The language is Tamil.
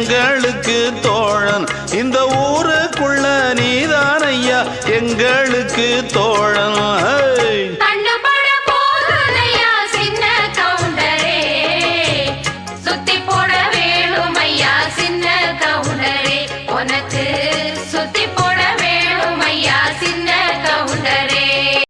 எங்களுக்கு தோழன். இந்த ஊருக்குள்ள நீதான் ஐயா எங்களுக்கு தோழன்.